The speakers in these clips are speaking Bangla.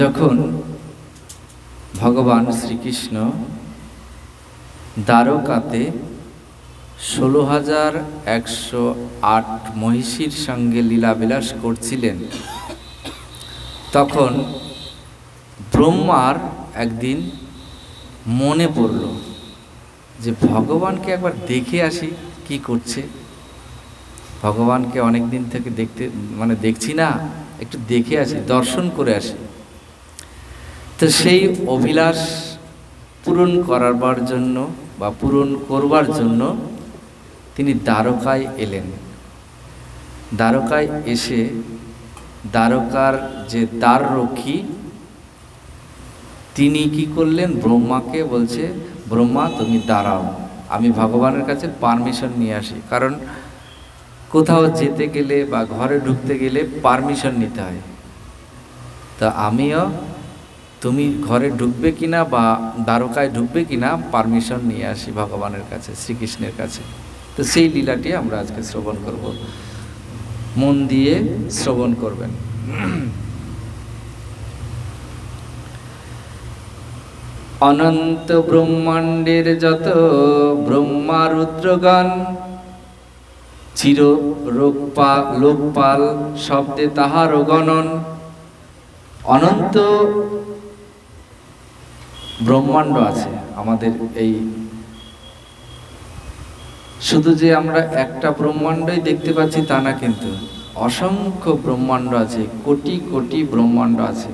যখন ভগবান শ্রীকৃষ্ণ দ্বারকাতে ষোলো হাজার একশো আট মহিষীর সঙ্গে লীলাবিলাস করছিলেন, তখন ব্রহ্মার একদিন মনে পড়ল যে ভগবানকে একবার দেখে আসি কি করছে। ভগবানকে অনেক দিন থেকে দেখতে মানে দেখছি না, একটু দেখে আসি, দর্শন করে আসি। তো সেই অভিলাষ পূরণ করাবার জন্য বা পূরণ করবার জন্য তিনি দ্বারকায় এলেন। দ্বারকায় এসে দ্বারকার যে দ্বাররক্ষী, তিনি কি করলেন? ব্রহ্মাকে বলছে, ব্রহ্মা, তুমি দাঁড়াও, আমি ভগবানের কাছে পারমিশন নিয়ে আসি। কারণ কোথাও যেতে গেলে বা ঘরে ঢুকতে গেলে পারমিশন নিতে হয়। তা আমিও তুমি ঘরে ঢুকবে কিনা বা দ্বারকায় ঢুকবে কিনা পারমিশন নিয়ে আসি ভগবানের কাছে, শ্রীকৃষ্ণের কাছে। তো সেই লীলাটি আমরা আজকে শ্রবণ করব। মন দিয়ে শ্রবণ করবেন। অনন্ত ব্রহ্মাণ্ডের যত ব্রহ্মা রুদ্রগান চির রোগপা লোকপাল শব্দে তাহার গণন। অনন্ত ব্রহ্মাণ্ড আছে, আমাদের এই শুধু যে আমরা একটা ব্রহ্মাণ্ডই দেখতে পাচ্ছি তা না কিন্তু অসংখ্য ব্রহ্মাণ্ড আছে, কোটি কোটি ব্রহ্মাণ্ড আছে।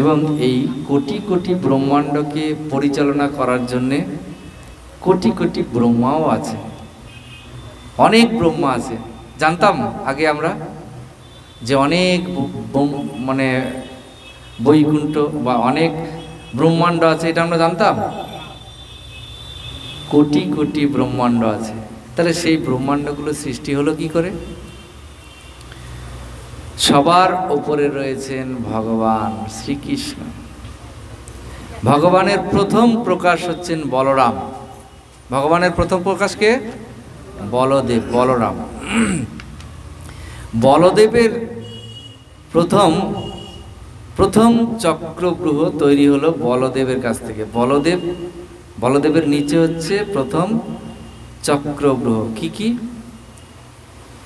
এবং এই কোটি কোটি ব্রহ্মাণ্ডকে পরিচালনা করার জন্যে কোটি কোটি ব্রহ্মাও আছে। অনেক ব্রহ্মা আছে। জানতাম আগে আমরা যে অনেক মানে বৈকুণ্ঠ বা অনেক ব্রহ্মাণ্ড আছে, এটা আমরা জানতাম? কোটি কোটি ব্রহ্মাণ্ড আছে। তাহলে সেই ব্রহ্মাণ্ডগুলো সৃষ্টি হলো কি করে? সবার ওপরে রয়েছেন ভগবান শ্রীকৃষ্ণ। ভগবানের প্রথম প্রকাশ হচ্ছেন বলরাম। ভগবানের প্রথম প্রকাশকে বলদেব, বলরাম। বলদেবের প্রথম প্রথম চক্রগ্রহ তৈরি হলো বলদেবের কাছ থেকে। বলদেব, বলদেবের নিচে হচ্ছে প্রথম চক্রগ্রহ কি কি?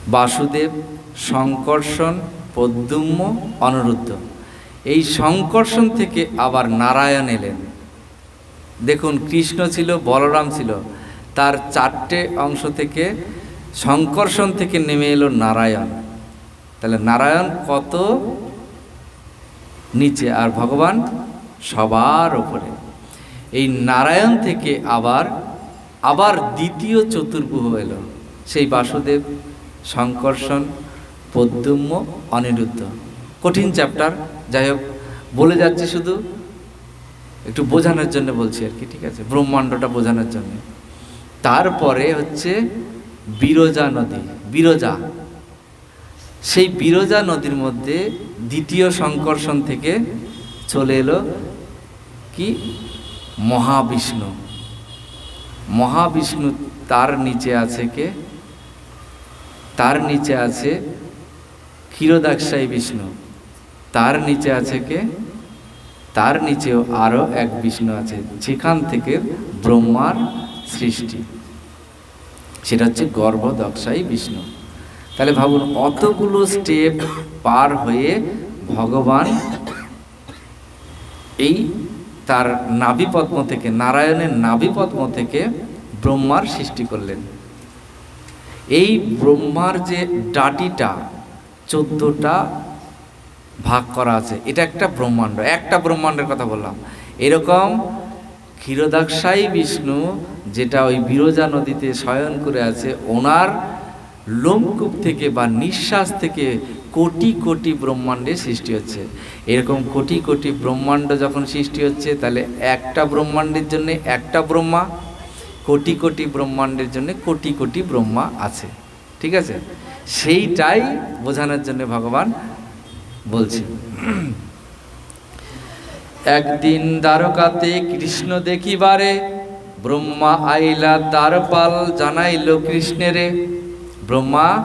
বাসুদেব সংকর্ষণ পদ্যুম্ন অনিরুদ্ধ। এই সংকর্ষণ থেকে আবার নারায়ণ এলেন। দেখুন, কৃষ্ণ ছিল, বলরাম ছিল। তার চারটে অংশ থেকে সংকর্ষণ থেকে নেমে এলো নারায়ণ। তাহলে নারায়ণ কত নিচে আর ভগবান সবার ওপরে এই নারায়ণ থেকে আবার আবার দ্বিতীয় চতুর্ভুহ এলো। সেই বাসুদেব সংকর্ষণ পদ্যুম্ন অনিরুদ্ধ। কঠিন চ্যাপ্টার যাই হোক, বলে যাচ্ছে শুধু, একটু বোঝানোর জন্য বলছি আর কি, ঠিক আছে? ব্রহ্মাণ্ডটা বোঝানোর জন্য। তারপরে হচ্ছে বিরজা নদী, বিরজা। সেই বিরজা নদীর মধ্যে দ্বিতীয় সংকর্ষণ থেকে চলে এলো কি? মহাবিষ্ণু। মহাবিষ্ণু তার নিচে আছে কে? তার নিচে আছে ক্ষীরদাক্ষায়ী বিষ্ণু। তার নিচে আছে কে? তার নিচেও আরও এক বিষ্ণু আছে, যেখান থেকে ব্রহ্মার সৃষ্টি। সেটা হচ্ছে গর্ভদক্ষায়ী বিষ্ণু। তাহলে ভাবুন, অতগুলো স্টেপ পার হয়ে ভগবান এই তার নাভিপদ্ম থেকে, নারায়ণের নাভিপদ্ম থেকে ব্রহ্মার সৃষ্টি করলেন। এই ব্রহ্মার যে ডাটিটা, চোদ্দটা ভাগ করা আছে, এটা একটা ব্রহ্মাণ্ড, একটা ব্রহ্মাণ্ডের কথা বললাম। এরকম ক্ষীরদাক্ষায়ী বিষ্ণু, যেটা ওই বিরজা নদীতে শয়ন করে আছে, ওনার লোমকূপ থেকে বা নিঃশ্বাস থেকে কোটি কোটি ব্রহ্মাণ্ডের সৃষ্টি হচ্ছে। এরকম কোটি কোটি ব্রহ্মাণ্ড যখন সৃষ্টি হচ্ছে, তাহলে একটা ব্রহ্মাণ্ডের জন্য একটা ব্রহ্মা, কোটি কোটি ব্রহ্মাণ্ডের জন্য কোটি কোটি ব্রহ্মা আছে। ঠিক আছে? সেইটাই বোঝানোর জন্য ভগবান বলছি। একদিন দ্বারকাতে কৃষ্ণ দেখিবারে, ব্রহ্মা আইলা দ্বারপাল জানাইল কৃষ্ণেরে ব্রহ্মা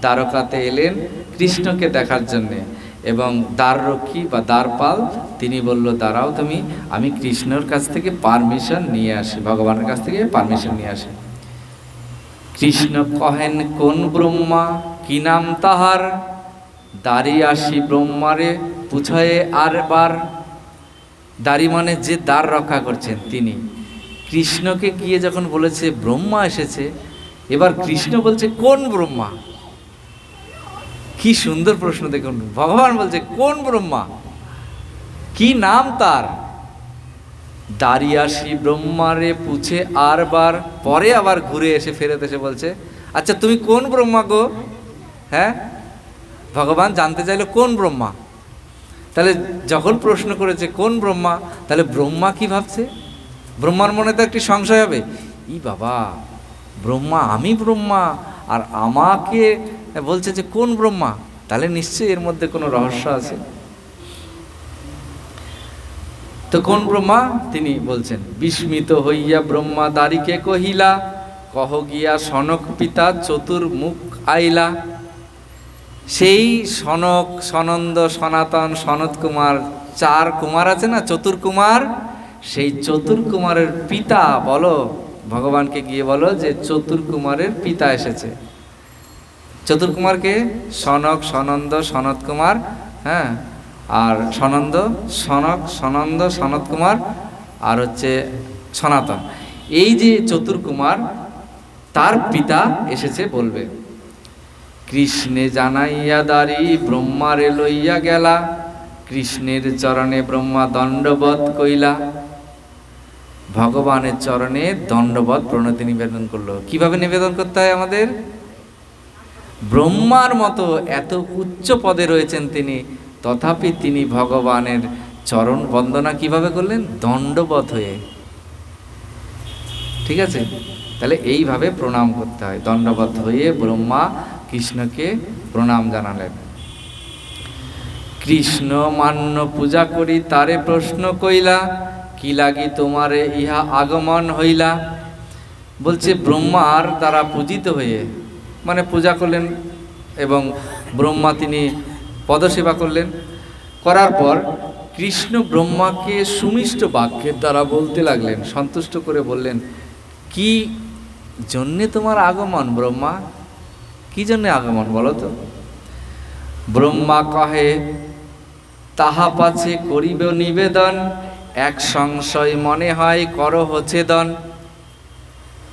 দ্বারকাতে এলেন কৃষ্ণকে দেখার জন্যে এবং দ্বাররক্ষী বা দ্বারপাল, তিনি বলল, দাঁড়াও তুমি, আমি কৃষ্ণর কাছ থেকে পারমিশন নিয়ে আসি, ভগবানের কাছ থেকে পারমিশন নিয়ে আসি। কৃষ্ণ কহেন, কোন ব্রহ্মা? কি নাম তাহার? দাঁড়ি আসি ব্রহ্মারে পুছয়ে আর বার। দাড়ি মানে যে দ্বার রক্ষা করছেন তিনি। কৃষ্ণকে গিয়ে যখন বলেছে, ব্রহ্মা এসেছে এবার কৃষ্ণ বলছে, কোন ব্রহ্মা? কি সুন্দর প্রশ্ন দেখুন। ভগবান বলছে, কোন ব্রহ্মা? কি নাম তার? দাঁড়িয়াসি ব্রহ্মারে পুছে আর বার। পরে আবার ঘুরে এসে ফেরত এসে বলছে আচ্ছা তুমি কোন ব্রহ্মা গো? হ্যাঁ? ভগবান জানতে চাইলো, কোন ব্রহ্মা? তাহলে যখন প্রশ্ন করেছে, কোন ব্রহ্মা? তাহলে ব্রহ্মা কি ভাবছে? ব্রহ্মার মনে তো একটি সংশয় হবে। ই বাবা ব্রহ্মা, আমি ব্রহ্মা? আর আমাকে বলছে যে, কোন ব্রহ্মা? তাহলে নিশ্চয়ই এর মধ্যে কোনো রহস্য আছে। তো কোন ব্রহ্মা? তিনি বলছেন, বিস্মিত হইয়া ব্রহ্মা দারিকে কহিলা, কহ গিয়া সনক পিতা চতুর্মুখ আইলা। সেই সনক, সনন্দ, সনাতন সনত কুমার, চার কুমার আছে না, চতুর কুমার? সেই চতুর কুমারের পিতা বলো ভগবানকে গিয়ে বলো যে চতুর কুমারের পিতা এসেছে। চতুর কুমারকে সনক, সনন্দ সনত কুমার হ্যাঁ? আর সনন্দ, সনক, সনন্দ সনত কুমার আর হচ্ছে সনাতন। এই যে চতুর কুমার তার পিতা এসেছে বলবে। কৃষ্ণে জানাইয়া দাঁড়ি ব্রহ্মারে লইয়া গেলা। কৃষ্ণের চরণে ব্রহ্মা দণ্ডবধ কইলা। ভগবানের চরণে দণ্ডবধ প্রণতি নিবেদন করল। কীভাবে নিবেদন করতে হয় আমাদের? ব্রহ্মার মতো এত উচ্চ পদে রয়েছেন তিনি, তথাপি তিনি ভগবানের চরণ বন্দনা কীভাবে করলেন? দণ্ডবধ হয়ে। ঠিক আছে? তাহলে এইভাবে প্রণাম করতে হয়। দণ্ডবধ হয়ে ব্রহ্মা কৃষ্ণকে প্রণাম জানালেন। কৃষ্ণ মান্য পূজা করি, তারে প্রশ্ন কইলা কি লাগি তোমারে ইহা আগমন হইলা? বলছে ব্রহ্মার দ্বারা পূজিত হয়ে মানে পূজা করলেন এবং ব্রহ্মা তিনি পদসেবা করলেন। করার পর কৃষ্ণ ব্রহ্মাকে সুমিষ্ট বাক্যের দ্বারা বলতে লাগলেন, সন্তুষ্ট করে বললেন, কি জন্যে তোমার আগমন ব্রহ্মা? কি জন্যে আগমন বলো তো? ব্রহ্মা কহে, তাহা পাছে করিব নিবেদন এক সংশয় মনে হয়, কর হচ্ছেদন।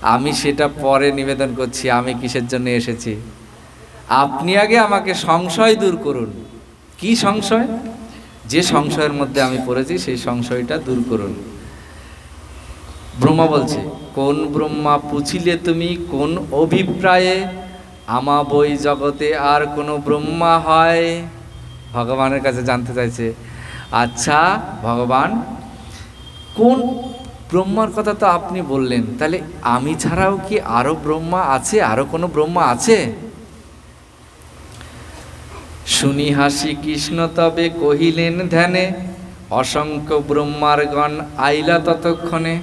আমি সেটা পরে নিবেদন করছি, আমি কিসের জন্য এসেছি? আপনি আগে আমাকে সংশয় দূর করুন। কি সংশয়? যে সংশয়ের মধ্যে আমি পড়েছি, সেই সংশয়টা দূর করুন। ব্রহ্মা বলছে, কোন ব্রহ্মা পুছিলে তুমি, কোন অভিপ্রায়ে? আমা বই জগতে আর কোনো ব্রহ্মা হয়? ভগবানের কাছে জানতে চাইছে আচ্ছা ভগবান কোন ব্রহ্মার কথা তো আপনি বললেন? তাহলে আমি ছাড়াও কি আরও ব্রহ্মা আছে? আরও কোনো ব্রহ্মা আছে? শুনি হাসি কৃষ্ণ তবে কহিলেন, ধ্যানে, অসংখ্য ব্রহ্মার গণ আইলা ততক্ষণে।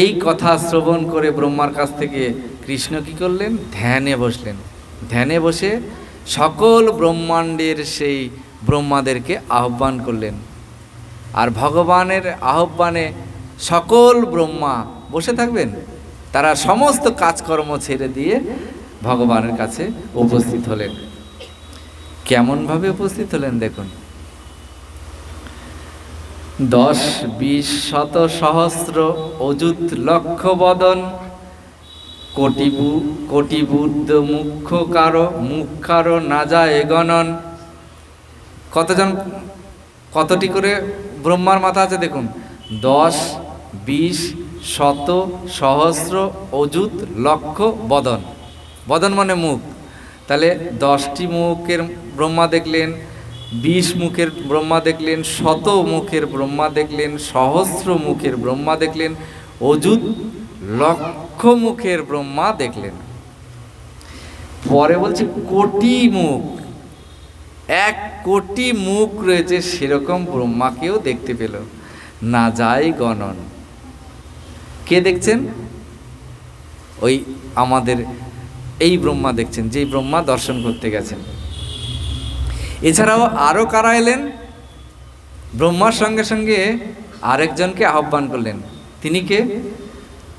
এই কথা শ্রবণ করে ব্রহ্মার কাছ থেকে কৃষ্ণ কি করলেন? ধ্যানে বসলেন। ধ্যানে বসে সকল ব্রহ্মাণ্ডের সেই ব্রহ্মাদেরকে আহ্বান করলেন। আর ভগবানের আহ্বানে সকল ব্রহ্মা বসে থাকবেন। তারা সমস্ত কাজকর্ম ছেড়ে দিয়ে ভগবানের কাছে উপস্থিত হলেন। কেমনভাবে উপস্থিত হলেন দেখুন। দশ, বিশ, শত, সহস্র, অযুত, লক্ষ, বদন, কোটিবু কোটি বুদ্ধ মুখ্য, কারও মুখ কারও না যায় গণন। কতজন, কতটি করে ব্রহ্মার মাথা আছে দেখুন। দশ, বিশ, শত, সহস্র, অযুত, লক্ষ, বদন। বদন মানে মুখ। তাহলে দশটি মুখের ব্রহ্মা দেখলেন, বিশ মুখের ব্রহ্মা দেখলেন, শত মুখের ব্রহ্মা দেখলেন, সহস্র মুখের ব্রহ্মা দেখলেন, অযুত, লক্ষ মুখের ব্রহ্মা দেখলেন। পরে বলছে কোটি মুখ। এক কোটি মুখ রয়েছে সেরকম ব্রহ্মাকেও দেখতে পেল। না যায় গণন। কে দেখছেন? ওই আমাদের এই ব্রহ্মা দেখছেন, যেই ব্রহ্মা দর্শন করতে গেছেন। এছাড়াও আরও কারা এলেন? ব্রহ্মার সঙ্গে সঙ্গে আরেকজনকে আহ্বান করলেন। তিনি কে?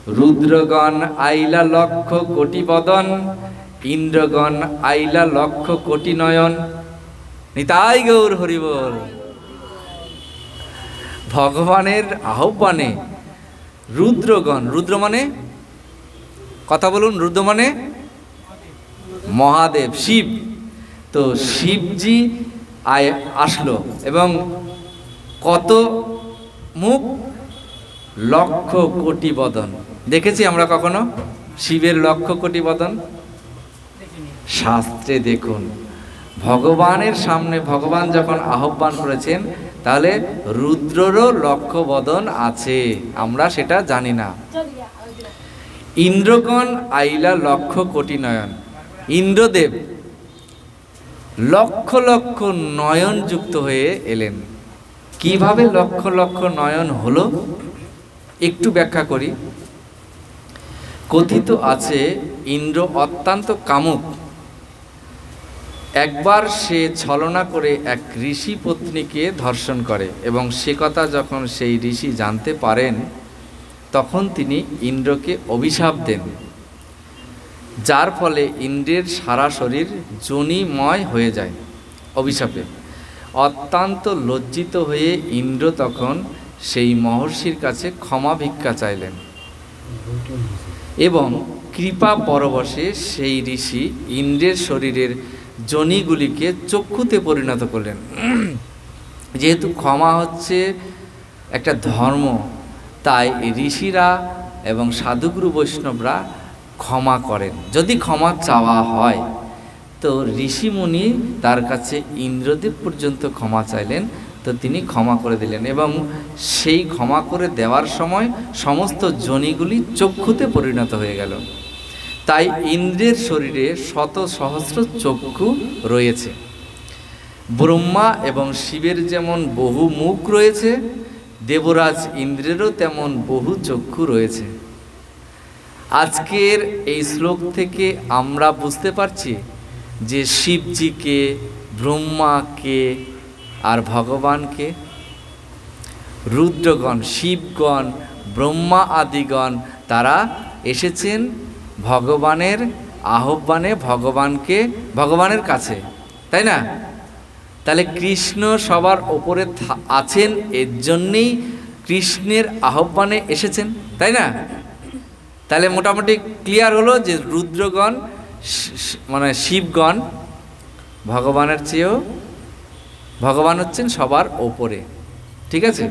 রুদ্রগণ আইলা লক্ষ কোটি বদন, ইন্দ্রগণ আইলা লক্ষ কোটি নয়ন। নিতাই গৌর হরিবল ভগবানের আহ্বানে রুদ্রগণ, রুদ্র মানে? কথা বলুন, রুদ্র মানে? মহাদেব, শিব। তো শিবজি আয়, আসলো এবং কত মুখ? লক্ষ কোটি বদন। দেখেছি আমরা কখনো? শিবের লক্ষ কোটি বদন? শাস্ত্রে দেখুন। ভগবানের সামনে ভগবান যখন আহ্বান করেছেন, তাহলে রুদ্ররও লক্ষ বদন আছে। আমরা সেটা জানি না। ইন্দ্রগণ আইলা লক্ষ কোটি নয়ন। ইন্দ্রদেব লক্ষ লক্ষ নয়ন যুক্ত হয়ে এলেন। কীভাবে লক্ষ লক্ষ নয়ন হলো? একটু ব্যাখ্যা করি। কথিত আছে, ইন্দ্র অত্যন্ত কামুক। একবার সে ছলনা করে এক ঋষি পত্নীকে ধর্ষণ করে এবং সে কথা যখন সেই ঋষি জানতে পারেন, তখন তিনি ইন্দ্রকে অভিশাপ দেন, যার ফলে ইন্দ্রের সারা শরীর জনিময় হয়ে যায় অভিশাপে। অত্যন্ত লজ্জিত হয়ে ইন্দ্র তখন সেই মহর্ষির কাছে ক্ষমা ভিক্ষা চাইলেন এবং কৃপা পরবশে সেই ঋষি ইন্দ্রের শরীরের জনিগুলিকে চক্ষুতে পরিণত করলেন। যেহেতু ক্ষমা হচ্ছে একটা ধর্ম, তাই ঋষিরা এবং সাধুগুরু বৈষ্ণবরা ক্ষমা করেন। যদি ক্ষমা চাওয়া হয়, তো ঋষিমুনি তার কাছে ইন্দ্রদেব পর্যন্ত ক্ষমা চাইলেন, তো তিনি ক্ষমা করে দিলেন এবং সেই ক্ষমা করে দেওয়ার সময় সমস্ত জনিগুলি চক্ষুতে পরিণত হয়ে গেল। তাই ইন্দ্রের শরীরে শত সহস্র চক্ষু রয়েছে। ব্রহ্মা এবং শিবের যেমন বহু মুখ রয়েছে, দেবরাজ ইন্দ্রেরও তেমন বহু চক্ষু রয়েছে। আজকের এই শ্লোক থেকে আমরা বুঝতে পারছি যে শিবজিকে, ব্রহ্মাকে আর ভগবানকে রুদ্রগণ, শিবগণ, ব্রহ্মা আদিগণ তারা এসেছেন ভগবানের আহ্বানে ভগবানকে, ভগবানের কাছে, তাই না? তাহলে কৃষ্ণ সবার ওপরে আছেন, এর জন্যেই কৃষ্ণের আহ্বানে এসেছেন, তাই না? তাহলে মোটামুটি ক্লিয়ার হলো যে রুদ্রগণ মানে শিবগণ ভগবানের চেয়েও, ভগবান হচ্ছেন সবার ওপরে, ঠিক আছে?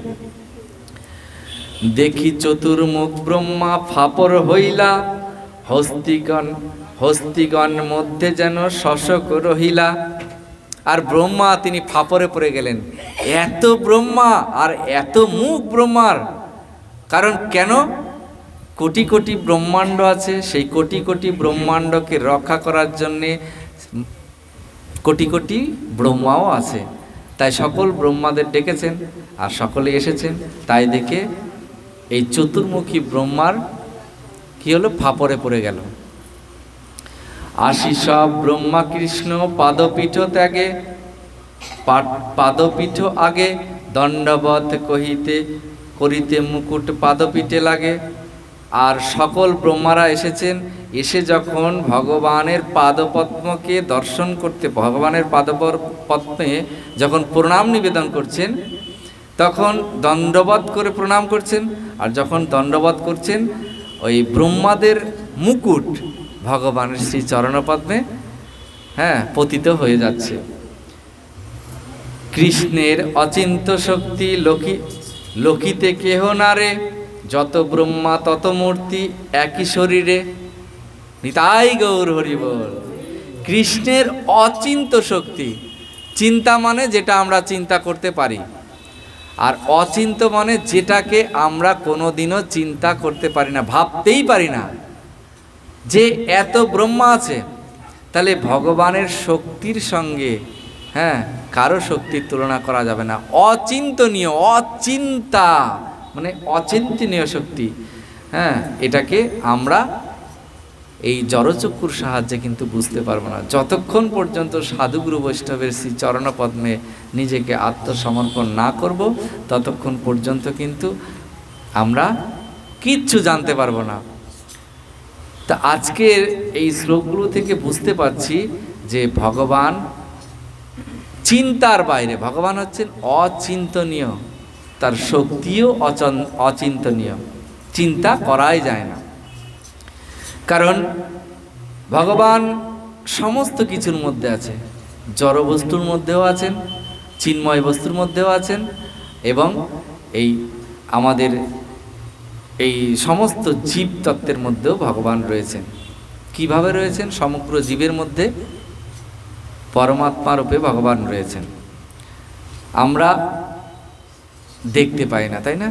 দেখি চতুর্মুখ ব্রহ্মা ফাপর হইলা হস্তিগণ হস্তিগণ মধ্যে যেন শশক রহিলা। আর ব্রহ্মা, তিনি ফাপরে পড়ে গেলেন। এত ব্রহ্মা আর এত মুখ ব্রহ্মার। কারণ কেন? কোটি কোটি ব্রহ্মাণ্ড আছে। সেই কোটি কোটি ব্রহ্মাণ্ডকে রক্ষা করার জন্যে কোটি কোটি ব্রহ্মাও আছে। তাই সকল ব্রহ্মাদের ডেকেছেন আর সকলে এসেছেন। তাই দেখে এই চতুর্মুখী ব্রহ্মার কি হলো? ফাপরে পড়ে গেল। আসি সব ব্রহ্মা কৃষ্ণ পাদপীঠ ত্যাগে পাদপীঠ আগে দণ্ডবধ কহিতে, করিতে মুকুট পাদপীঠে লাগে। আর সকল ব্রহ্মারা এসেছেন, এসে যখন ভগবানের পাদপদ্মকে দর্শন করতে, ভগবানের পাদপদ্মে যখন প্রণাম নিবেদন করছেন, তখন দণ্ডবধ করে প্রণাম করছেন। আর যখন দণ্ডবধ করছেন ওই ব্রহ্মাদের মুকুট ভগবানের শ্রী চরণপদ্মে হ্যাঁ পতিত হয়ে যাচ্ছে। কৃষ্ণের অচিন্ত শক্তি লোকি, লোকিতে কেহ নারে যত ব্রহ্মা তত মূর্তি একই শরীরে। নিতাই গৌর হরিবল কৃষ্ণের অচিন্ত শক্তি, চিন্তা মানে যেটা আমরা চিন্তা করতে পারি। আর অচিন্ত মানে যেটাকে আমরা কোনোদিনও চিন্তা করতে পারি না, ভাবতেই পারি না। যে এত ব্রহ্মা আছে, তাহলে ভগবানের শক্তির সঙ্গে হ্যাঁ কারও শক্তির তুলনা করা যাবে না। অচিন্তনীয়, অচিন্তা মানে অচিন্তনীয় শক্তি হ্যাঁ এটাকে আমরা এই জড়চক্ষুর সাহায্যে কিন্তু বুঝতে পারব না। যতক্ষণ পর্যন্ত সাধুগুরু বৈষ্ণবের শ্রী চরণপদ্মে নিজেকে আত্মসমর্পণ না করব, ততক্ষণ পর্যন্ত কিন্তু আমরা কিচ্ছু জানতে পারব না। তা আজকের এই শ্লোকগুলো থেকে বুঝতে পারছি যে ভগবান চিন্তার বাইরে, ভগবান হচ্ছেন অচিন্তনীয়। তার শক্তিও অচন অচিন্তনীয়। চিন্তা করাই যায় না। কারণ ভগবান সমস্ত কিছুর মধ্যে আছে জড় বস্তুর মধ্যেও আছেন, চিন্ময় বস্তুর মধ্যেও আছেন এবং এই আমাদের এই সমস্ত জীব তত্ত্বের মধ্যেও ভগবান রয়েছেন। কীভাবে রয়েছেন? সমগ্র জীবের মধ্যে পরমাত্মা রূপে ভগবান রয়েছেন। আমরা দেখতে পাই না, তাই না?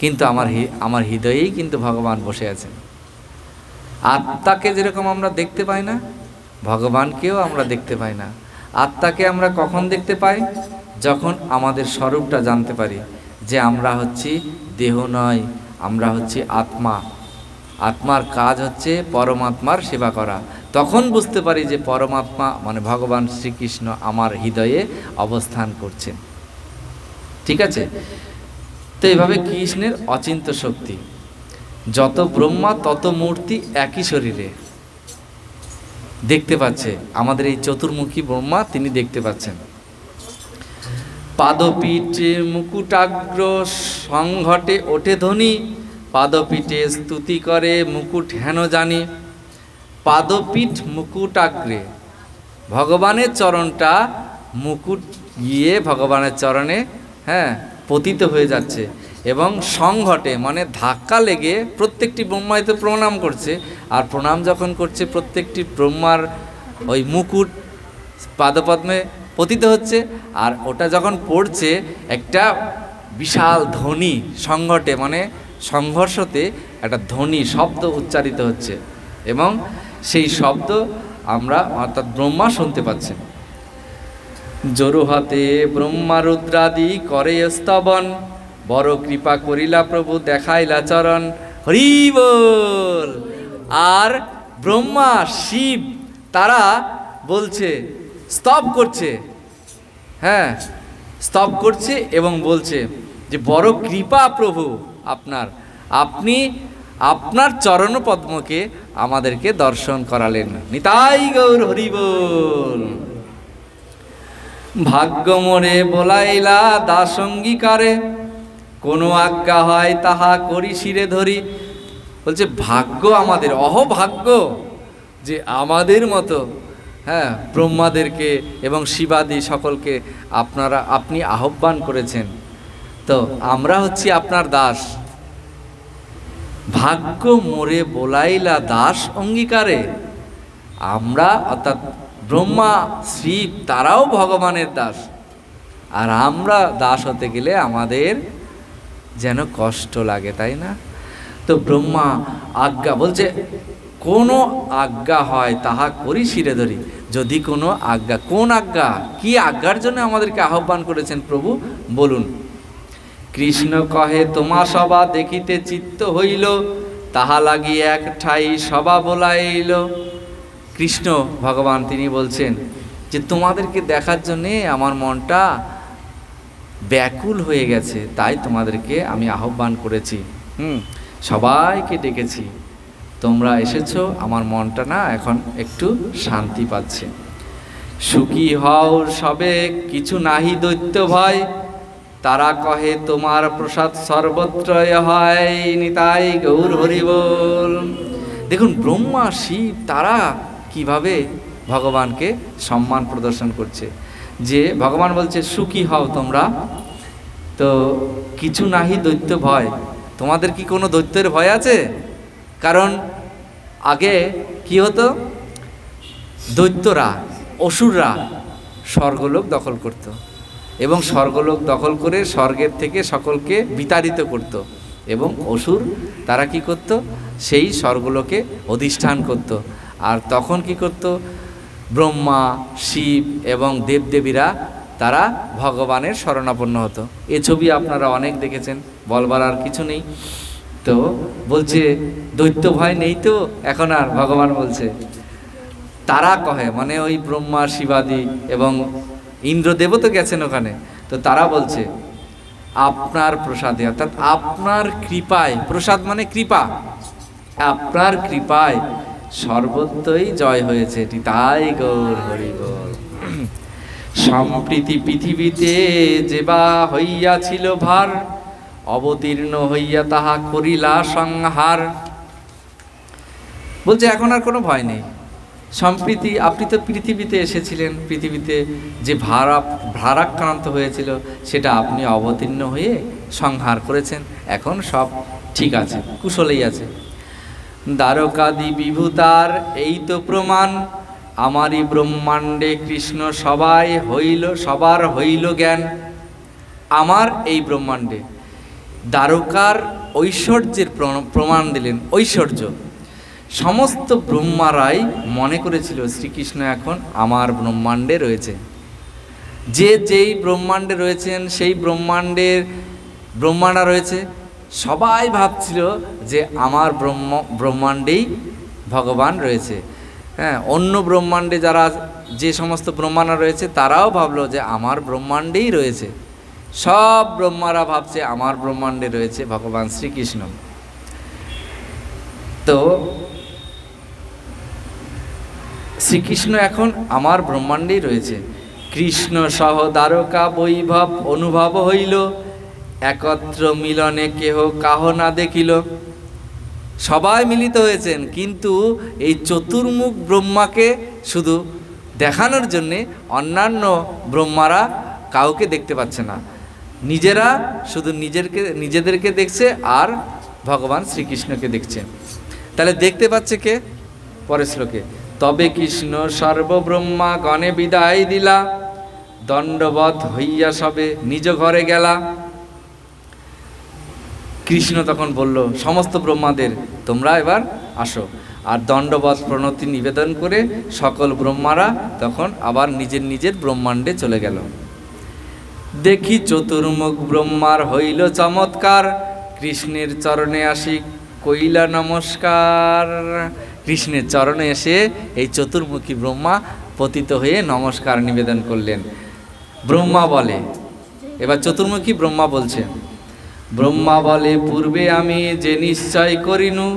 কিন্তু আমার আমার হৃদয়েই কিন্তু ভগবান বসে আছেন। আত্মাকে যেরকম আমরা দেখতে পাই না, ভগবানকেও আমরা দেখতে পাই না। আত্মাকে আমরা কখন দেখতে পাই? যখন আমাদের স্বরূপটা জানতে পারি যে আমরা হচ্ছি দেহ নয়, আমরা হচ্ছি আত্মা। আত্মার কাজ হচ্ছে পরমাত্মার সেবা করা। তখন বুঝতে পারি যে পরমাত্মা মানে ভগবান শ্রীকৃষ্ণ আমার হৃদয়ে অবস্থান করছেন। ঠিক আছে? তো এইভাবে কৃষ্ণের অচিন্ত শক্তি। যত ব্রহ্মা, তত মূর্তি একই শরীরে। দেখতে পাচ্ছে, আমাদের এই চতুর্মুখী ব্রহ্মা তিনি দেখতে পাচ্ছেন। পাদপীঠে মুকুটাগ্র সংঘটে ওঠে ধ্বনি, পাদপীঠে স্তুতি করে মুকুট হেন জানি। পাদপীঠ মুকুটাগ্রে, ভগবানের চরণটা মুকুট গিয়ে ভগবানের চরণে হ্যাঁ পতিত হয়ে যাচ্ছে। এবং সংঘটে মানে ধাক্কা লেগে প্রত্যেকটি ব্রহ্মায় তো প্রণাম করছে। আর প্রণাম যখন করছে, প্রত্যেকটি ব্রহ্মার ওই মুকুট পাদপদ্মে পতিত হচ্ছে। আর ওটা যখন পড়ছে, একটা বিশাল ধ্বনি সংঘটে মানে সংঘর্ষতে একটা ধ্বনি, শব্দ উচ্চারিত হচ্ছে। এবং সেই শব্দ আমরা অর্থাৎ ব্রহ্মা শুনতে পাচ্ছেন। জোরু হাতে ব্রহ্মা রুদ্রাদি করে স্তবন। বড় কৃপা করিলা প্রভু, দেখাইলা চরণ। হরি বল আর ব্রহ্মা, শিব, তারা বলছে, স্তব করছে। হ্যাঁ স্তব করছে এবং বলছে যে, বড় কৃপা প্রভু আপনার। আপনি আপনার চরণ পদ্মকে আমাদেরকে দর্শন করালেন। নিতাই গৌর হরিবল। ভাগ্য মোরে বলাইলা দাসঙ্গীকারে কোনো আজ্ঞা হয় তাহা করি শিরে ধরি। বলছে, ভাগ্য আমাদের, অহভাগ্য যে আমাদের মতো হ্যাঁ ব্রহ্মাদেরকে এবং শিবাদি সকলকে আপনারা, আপনি আহ্বান করেছেন। তো আমরা হচ্ছি আপনার দাস। ভাগ্য মোরে বলাইলা দাস অঙ্গীকারে। আমরা অর্থাৎ ব্রহ্মা, শিব, তারাও ভগবানের দাস। আর আমরা দাস হতে গেলে আমাদের যেন কষ্ট লাগে, তাই না? তো ব্রহ্মা আজ্ঞা বলছে, কোনো আজ্ঞা হয় তাহা করি শিরে ধরি। যদি কোনো আজ্ঞা কোন আজ্ঞা? কি আজ্ঞার জন্য আমাদেরকে আহ্বান করেছেন প্রভু? বলুন। কৃষ্ণ কহে, তোমা সভা দেখিতে চিত্ত হইল, তাহা লাগি এক ঠাই সভা বলাইল। কৃষ্ণ ভগবান তিনি বলছেন যে, তোমাদেরকে দেখার জন্যে আমার মনটা ব্যাকুল হয়ে গেছে, তাই তোমাদেরকে আমি আহ্বান করেছি। হুম, সবাইকে ডেকেছি। তোমরা এসেছ, আমার মনটা না এখন একটু শান্তি পাচ্ছে। সুখী হও সবে, কিছু নাহি দৈত্য ভয়। তারা কহে, তোমার প্রসাদ সর্বত্রয় হয়, নিতাই গৌর হরিবল দেখুন, ব্রহ্মা, শিব, তারা কীভাবে ভগবানকে সম্মান প্রদর্শন করছে। যে ভগবান বলছে, সুখী হও তোমরা। তো কিছু নাহি দৈত্য ভয়। তোমাদের কি কোনো দৈত্যের ভয় আছে? কারণ আগে কি হতো? দৈত্যরা, অসুররা স্বর্গলোক দখল করত এবং স্বর্গলোক দখল করে স্বর্গের থেকে সকলকে বিতাড়িত করত এবং অসুর তারা কি করত? সেই স্বর্গলোকে অধিষ্ঠান করত। আর তখন কি করত? ব্রহ্মা, শিব এবং দেবদেবীরা তারা ভগবানের শরণাপন্ন হতো। এ ছবি আপনারা অনেক দেখেছেন, বলবার আর কিছু নেই। তো বলছে, দৈত্য ভয় নেই তো? এখন আর ভগবান বলছে, তারা কহে? মানে ওই ব্রহ্মা, শিবাদি এবং ইন্দ্রদেবও তো গেছেন ওখানে। তো তারা বলছে, আপনার প্রসাদে, অর্থাৎ আপনার কৃপায়, প্রসাদ মানে কৃপা। আপনার কৃপায় সর্বত্রই জয় হয়েছে এটি তাই, গৌর হরি গৌর। সম্প্রীতি পৃথিবীতে যে বা হইয়াছিল ভার, অবতীর্ণ হইয়া তাহা করিলা সংহার। বলছে, এখন আর কোনো ভয় নেই। সম্প্রীতি, আপনি তো পৃথিবীতে এসেছিলেন, পৃথিবীতে যে ভারা ভারাক্রান্ত হয়েছিল, সেটা আপনি অবতীর্ণ হয়ে সংহার করেছেন। এখন সব ঠিক আছে, কুশলেই আছে। দ্বারকাদি বিভূতার, এই তো প্রমাণ। আমারই ব্রহ্মাণ্ডে কৃষ্ণ সবাই হইল, সবার হইল জ্ঞান। আমার এই ব্রহ্মাণ্ডে। দ্বারকার ঐশ্বর্যের প্রমাণ দিলেন, ঐশ্বর্য। সমস্ত ব্রহ্মারাই মনে করেছিল, শ্রীকৃষ্ণ এখন আমার ব্রহ্মাণ্ডে রয়েছে। যে যেই ব্রহ্মাণ্ডে রয়েছেন, সেই ব্রহ্মাণ্ডের ব্রহ্মাণ্ডা রয়েছে। সবাই ভাবছিল যে আমার ব্রহ্ম, ব্রহ্মাণ্ডেই ভগবান রয়েছে। হ্যাঁ অন্য ব্রহ্মাণ্ডে যারা যে সমস্ত ব্রহ্মাণ্ডা রয়েছে, তারাও ভাবলো যে আমার ব্রহ্মাণ্ডেই রয়েছে। সব ব্রহ্মারা ভাবছে আমার ব্রহ্মাণ্ডে রয়েছে ভগবান শ্রীকৃষ্ণ। তো শ্রীকৃষ্ণ এখন আমার ব্রহ্মাণ্ডেই রয়েছে। কৃষ্ণ সহ দ্বারকা বৈভব অনুভব হইল। একত্র মিলনে কেহ কাহ না দেখিল। সবাই মিলিত হয়েছেন, কিন্তু এই চতুর্মুখ ব্রহ্মাকে শুধু দেখানোর জন্যে অন্যান্য ব্রহ্মারা কাউকে দেখতে পাচ্ছে না। নিজেরা শুধু নিজেরকে, নিজেদেরকে দেখছে আর ভগবান শ্রীকৃষ্ণকে দেখছে। তাহলে দেখতে পাচ্ছে কে? পরের শ্লোকে, তবে কৃষ্ণ সর্বব্রহ্মা গণে বিদায় দিলা দণ্ডবধ হইয়া সবে নিজ ঘরে গেলা। কৃষ্ণ তখন বলল, সমস্ত ব্রহ্মাদের তোমরা এবার আসো। আর দণ্ডবধ প্রণতি নিবেদন করে সকল ব্রহ্মারা তখন আবার নিজের নিজের ব্রহ্মাণ্ডে চলে গেল। দেখি চতুর্মুখ ব্রহ্মার হইল চমৎকার। কৃষ্ণের চরণে আসি কইলা নমস্কার। কৃষ্ণের চরণে এসে এই চতুর্মুখী ব্রহ্মা পতিত হয়ে নমস্কার নিবেদন করলেন। ব্রহ্মা বলে, এবার চতুর্মুখী ব্রহ্মা বলছে ব্রহ্মা বলে পূর্বে আমি যে নিশ্চয় করিনু,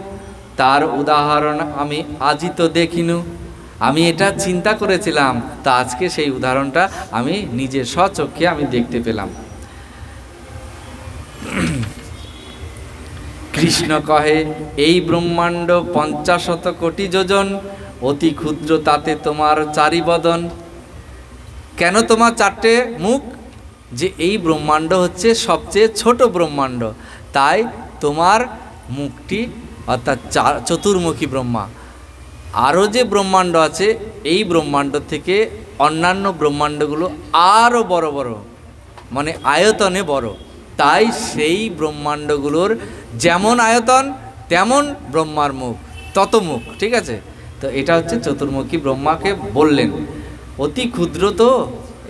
তার উদাহরণ আমি আজই তো দেখিনু। আমি এটা চিন্তা করেছিলাম, তা আজকে সেই উদাহরণটা আমি নিজের স্বচক্ষে আমি দেখতে পেলাম। কৃষ্ণ কহে, এই ব্রহ্মাণ্ড পঞ্চাশত কোটি যোজন, অতি ক্ষুদ্র তাতে তোমার চারি বদন। কেন তোমার চারটে মুখ? যে এই ব্রহ্মাণ্ড হচ্ছে সবচেয়ে ছোট ব্রহ্মাণ্ড। তাই তোমার মুখটি অর্থাৎ চতুর্মুখী ব্রহ্মা। আরও যে ব্রহ্মাণ্ড আছে, এই ব্রহ্মাণ্ড থেকে অন্যান্য ব্রহ্মাণ্ডগুলো আরও বড় বড় মানে আয়তনে বড়। তাই সেই ব্রহ্মাণ্ডগুলোর যেমন আয়তন, তেমন ব্রহ্মার মুখ তত মুখ ঠিক আছে? তো এটা হচ্ছে চতুর্মুখী ব্রহ্মাকে বললেন। অতি ক্ষুদ্র তো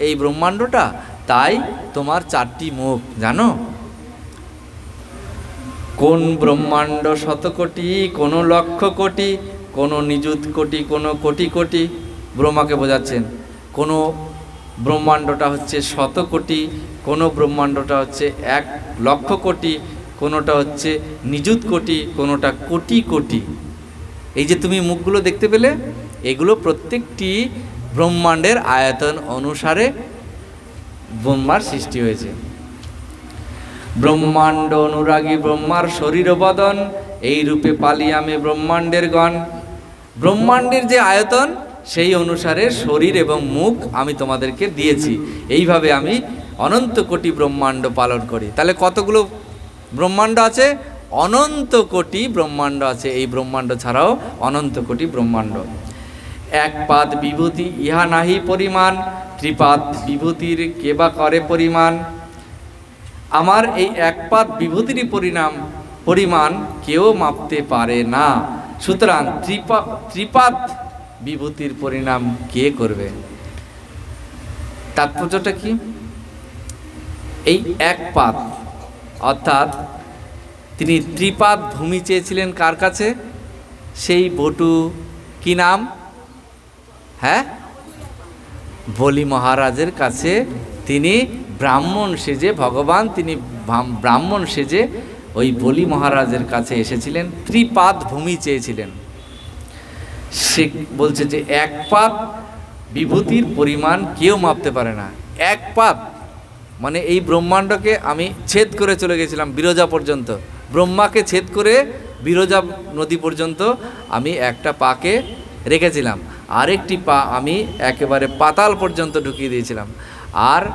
এই ব্রহ্মাণ্ডটা তাই তোমার চারটি মুখ, জানো? কোন ব্রহ্মাণ্ড শতকোটি, কোন লক্ষ কোটি, কোন নিযুত কোটি, কোন কোটি কোটি? ব্রহ্মাকে বোঝাচ্ছেন। কোন ব্রহ্মাণ্ডটা হচ্ছে শত কোটি কোন ব্রহ্মাণ্ডটা হচ্ছে এক লক্ষ কোটি, কোনোটা হচ্ছে নিযুত কোটি, কোনোটা কোটি কোটি। এই যে তুমি মুখগুলো দেখতে পেলে, এগুলো প্রত্যেকটি ব্রহ্মাণ্ডের আয়তন অনুসারে ব্রহ্মার সৃষ্টি হয়েছে। ব্রহ্মাণ্ড অনুরাগী ব্রহ্মার শরীর বদন, এই রূপে পালি আমি ব্রহ্মাণ্ডের গণ। ব্রহ্মাণ্ডের যে আয়তন, সেই অনুসারে শরীর এবং মুখ আমি তোমাদেরকে দিয়েছি। এইভাবে আমি অনন্ত কোটি ব্রহ্মাণ্ড পালন করি। তাহলে কতগুলো ব্রহ্মাণ্ড আছে? অনন্ত কোটি ব্রহ্মাণ্ড আছে। এই ব্রহ্মাণ্ড ছাড়াও অনন্ত কোটি ব্রহ্মাণ্ড। এক পাদ বিভূতি, ইহা নাহি পরিমাণ। ত্রিপাদ বিভূতির কেবা করে পরিমাণ? আমার এই একপাত বিভূতিরই পরিণাম, পরিমাণ কেউ মাপতে পারে না। সুতরাং ত্রিপা ত্রিপাত বিভূতির পরিণাম কে করবে? তাৎপর্যটা কি? এই এক পাত অর্থাৎ তিনি ত্রিপাত ভূমি চেয়েছিলেন কার কাছে? সেই বটু, কি নাম? হ্যাঁ? বলি মহারাজের কাছে তিনি ব্রাহ্মণ সেজে, ভগবান তিনি ব্রাহ্মণ সেজে ওই বলি মহারাজের কাছে এসেছিলেন, ত্রিপাদ ভূমি চেয়েছিলেন। সে বলছে যে এক পাত বিভূতির পরিমাণ কেউ মাপতে পারে না। এক পাত মানে এই ব্রহ্মাণ্ডকে আমি ছেদ করে চলে গেছিলাম বিরজা পর্যন্ত। ব্রহ্মাকে ছেদ করে বিরজা নদী পর্যন্ত আমি একটা পাকে রেখেছিলাম। আরেকটি পা আমি একেবারে পাতাল পর্যন্ত ঢুকিয়ে দিয়েছিলাম। আর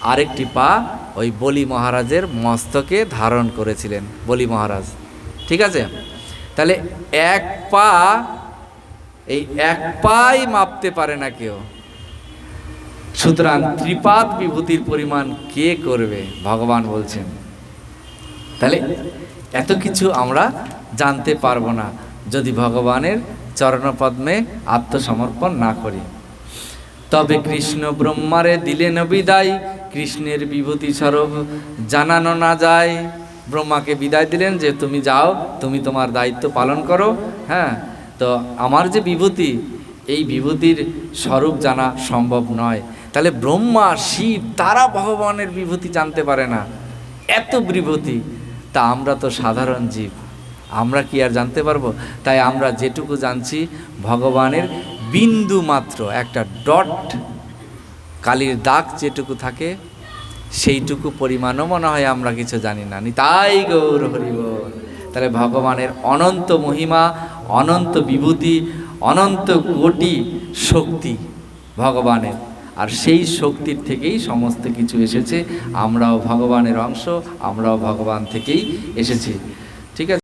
আরেকটি পা ওই বলি মহারাজের মস্তকে ধারণ করেছিলেন, বলি মহারাজ। ঠিক আছে? তাহলে এক পা, এই এক পাই মাপতে পারে না কেউ। সুতরাং ত্রিপাদ বিভূতির পরিমাণ কে করবে? ভগবান বলছেন। তাহলে এত কিছু আমরা জানতে পারব না। যদি ভগবানের চরণপদ্মে আত্মসমর্পণ না করি। তবে কৃষ্ণ ব্রহ্মারে দিলেন বিদায়, কৃষ্ণের বিভূতি স্বরূপ জানানো না যায়। ব্রহ্মাকে বিদায় দিলেন যে, তুমি যাও, তুমি তোমার দায়িত্ব পালন করো। হ্যাঁ তো আমার যে বিভূতি, এই বিভূতির স্বরূপ জানা সম্ভব নয়। তাহলে ব্রহ্মা, শিব, তারা ভগবানের বিভূতি জানতে পারে না। এত বিভূতি, তা আমরা তো সাধারণ জীব। আমরা কি আর জানতে পারব? তাই আমরা যেটুকু জানছি, ভগবানের বিন্দু মাত্র একটা ডট, কালির দাগ যেটুকু থাকে, সেইটুকু পরিমাণও মনে হয় আমরা কিছু জানি না। নি তাই গৌর হরিব তাহলে ভগবানের অনন্ত মহিমা, অনন্ত বিভূতি, অনন্ত কোটি শক্তি ভগবানের। আর সেই শক্তির থেকেই সমস্ত কিছু এসেছে। আমরাও ভগবানের অংশ, আমরাও ভগবান থেকেই এসেছি। ঠিক আছে?